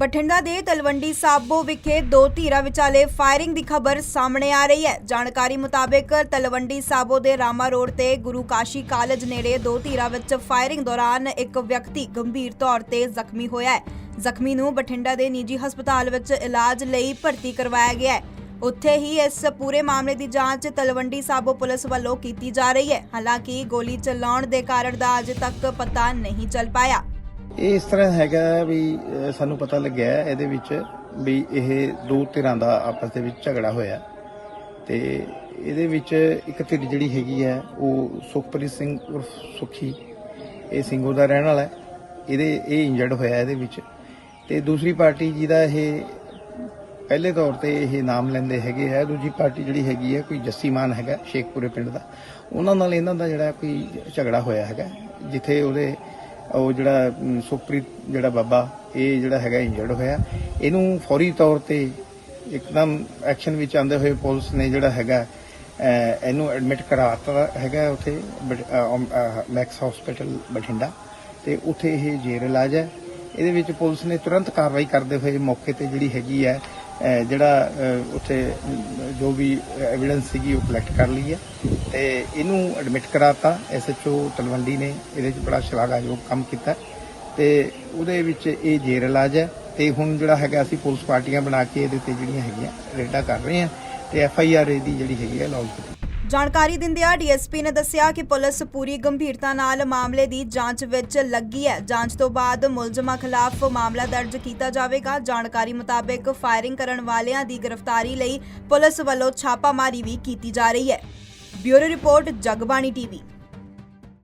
ਬਠਿੰਡਾ ਦੇ ਤਲਵੰਡੀ ਸਾਬੋ ਵਿਖੇ ਦੋ ਧੀਰਾਂ ਵਿਚਾਲੇ ਫਾਇਰਿੰਗ ਦੀ ਖਬਰ ਸਾਹਮਣੇ ਆ ਰਹੀ ਹੈ। ਜਾਣਕਾਰੀ ਮੁਤਾਬਕ ਤਲਵੰਡੀ ਸਾਬੋ ਦੇ ਰਾਮਾ ਰੋਡ ਤੇ ਗੁਰੂ ਕਾਸ਼ੀ ਕਾਲਜ ਨੇੜੇ ਦੋ ਧੀਰਾਂ ਵਿੱਚ ਫਾਇਰਿੰਗ ਦੌਰਾਨ ਇੱਕ ਵਿਅਕਤੀ ਗੰਭੀਰ ਤੌਰ ਤੇ ਜ਼ਖਮੀ ਹੋਇਆ ਹੈ। ਜ਼ਖਮੀ ਨੂੰ ਬਠਿੰਡਾ ਦੇ ਨਿੱਜੀ ਹਸਪਤਾਲ ਵਿੱਚ ਇਲਾਜ ਲਈ ਭਰਤੀ ਕਰਵਾਇਆ ਗਿਆ ਹੈ। ਉੱਥੇ ਹੀ ਇਸ ਪੂਰੇ ਮਾਮਲੇ ਦੀ ਜਾਂਚ ਤਲਵੰਡੀ ਸਾਬੋ ਪੁਲਿਸ ਵੱਲੋਂ ਕੀਤੀ ਜਾ ਰਹੀ ਹੈ। ਹਾਲਾਂਕਿ ਗੋਲੀ ਚਲਾਉਣ ਦੇ ਕਾਰਨ ਦਾ ਅਜੇ ਤੱਕ ਪਤਾ ਨਹੀਂ ਚੱਲ ਪਾਇਆ। ਇਸ ਤਰ੍ਹਾਂ ਹੈਗਾ ਵੀ ਸਾਨੂੰ ਪਤਾ ਲੱਗਿਆ ਇਹਦੇ ਵਿੱਚ ਵੀ ਇਹ ਦੋ ਧਿਰਾਂ ਦਾ ਆਪਸ ਦੇ ਵਿੱਚ ਝਗੜਾ ਹੋਇਆ। ਤੇ ਇਹਦੇ ਵਿੱਚ ਇੱਕ ਧਿਰ ਜਿਹੜੀ ਹੈਗੀ ਹੈ, ਉਹ ਸੁਖਪ੍ਰੀਤ ਸਿੰਘ ਉਰਫ ਸੁਖੀ। ਇਹ ਸਿੰਘੋ ਦਾ ਰਹਿਣ ਵਾਲਾ ਹੈ। ਇਹਦੇ, ਇਹ ਇੰਜਰਡ ਹੋਇਆ ਇਹਦੇ ਵਿੱਚ। ਤੇ ਦੂਸਰੀ ਪਾਰਟੀ ਜਿਹਦਾ ਇਹ ਪਹਿਲੇ ਤੌਰ ਤੇ ਇਹ ਨਾਮ ਲੈਂਦੇ ਹੈਗੇ ਹੈ, ਦੂਜੀ ਪਾਰਟੀ ਜਿਹੜੀ ਹੈਗੀ ਹੈ, ਕੋਈ ਜੱਸੀ ਮਾਨ ਹੈਗਾ, ਸ਼ੇਖਪੁਰੇ ਪਿੰਡ ਦਾ। ਉਹਨਾਂ ਨਾਲ ਇਹਨਾਂ ਦਾ ਜਿਹੜਾ ਕੋਈ ਝਗੜਾ ਹੋਇਆ ਹੈਗਾ, ਜਿੱਥੇ ਉਹਦੇ ਉਹ ਜਿਹੜਾ ਸੁਖਪ੍ਰੀਤ, ਜਿਹੜਾ ਬਾਬਾ, ਇਹ ਜਿਹੜਾ ਹੈਗਾ ਇੰਜਰਡ ਹੋਇਆ। ਇਹਨੂੰ ਫੌਰੀ ਤੌਰ ਤੇ ਇੱਕਦਮ ਐਕਸ਼ਨ ਵਿੱਚ ਆਂਦੇ ਹੋਏ ਪੁਲਿਸ ਨੇ ਜਿਹੜਾ ਹੈਗਾ ਇਹਨੂੰ ਐਡਮਿਟ ਕਰਾਤਾ ਹੈਗਾ ਉੱਥੇ ਬਟ- ਮੈਕਸ ਹਸਪੀਟਲ ਬਠਿੰਡਾ। ਤੇ ਉੱਥੇ ਇਹ ਜੇਰ ਇਲਾਜ ਹੈ। ਇਹਦੇ ਵਿੱਚ ਪੁਲਿਸ ਨੇ ਤੁਰੰਤ ਕਾਰਵਾਈ ਕਰਦੇ ਹੋਏ ਮੌਕੇ ਤੇ ਜਿਹੜੀ ਹੈਗੀ ਹੈ ਜਿਹੜਾ ਉੱਥੇ ਜੋ ਵੀ ਐਵੀਡੈਂਸ ਸੀਗੀ ਉਹ ਕਲੈਕਟ ਕਰ ਲਈ ਹੈ ਤੇ ਇਹਨੂੰ ਐਡਮਿਟ ਕਰਾਤਾ। ਐਸਐਚਓ ਤਲਵੰਡੀ ਨੇ ਇਹਦੇ 'ਚ ਬੜਾ ਸ਼ਲਾਘਾਯੋਗ ਕੰਮ ਕੀਤਾ। ਤੇ ਉਹਦੇ ਵਿੱਚ ਇਹ ਜੇਰ ਇਲਾਜ ਹੈ ਤੇ ਹੁਣ ਜਿਹੜਾ ਹੈਗਾ ਅਸੀਂ ਪੁਲਿਸ ਪਾਰਟੀਆਂ ਬਣਾ ਕੇ ਇਹਦੇ ਤੇ ਜਿਹੜੀਆਂ ਹੈਗੀਆਂ ਰੇਡਾਂ ਕਰ ਰਹੇ ਹਾਂ ਤੇ ਐਫਆਈਆਰ ਇਹਦੀ ਜਿਹੜੀ ਹੈਗੀ ਹੈ ਲਾਂਚ ਕੀਤੀ। ਜਾਣਕਾਰੀ ਦਿੰਦਿਆਂ ਡੀਐਸਪੀ ਨੇ ਦੱਸਿਆ ਕਿ ਪੁਲਿਸ ਪੂਰੀ ਗੰਭੀਰਤਾ ਨਾਲ ਮਾਮਲੇ ਦੀ ਜਾਂਚ ਵਿੱਚ ਲੱਗੀ ਹੈ। ਜਾਂਚ ਤੋਂ ਬਾਅਦ ਮੁਲਜ਼ਮਾਂ ਖਿਲਾਫ ਮਾਮਲਾ ਦਰਜ ਕੀਤਾ ਜਾਵੇਗਾ। ਜਾਣਕਾਰੀ ਮੁਤਾਬਕ ਫਾਇਰਿੰਗ ਕਰਨ ਵਾਲਿਆਂ ਦੀ ਗ੍ਰਿਫਤਾਰੀ ਲਈ ਪੁਲਿਸ ਵੱਲੋਂ ਛਾਪਾਮਾਰੀ ਵੀ ਕੀਤੀ ਜਾ ਰਹੀ ਹੈ। Bureau report, Jagbani TV.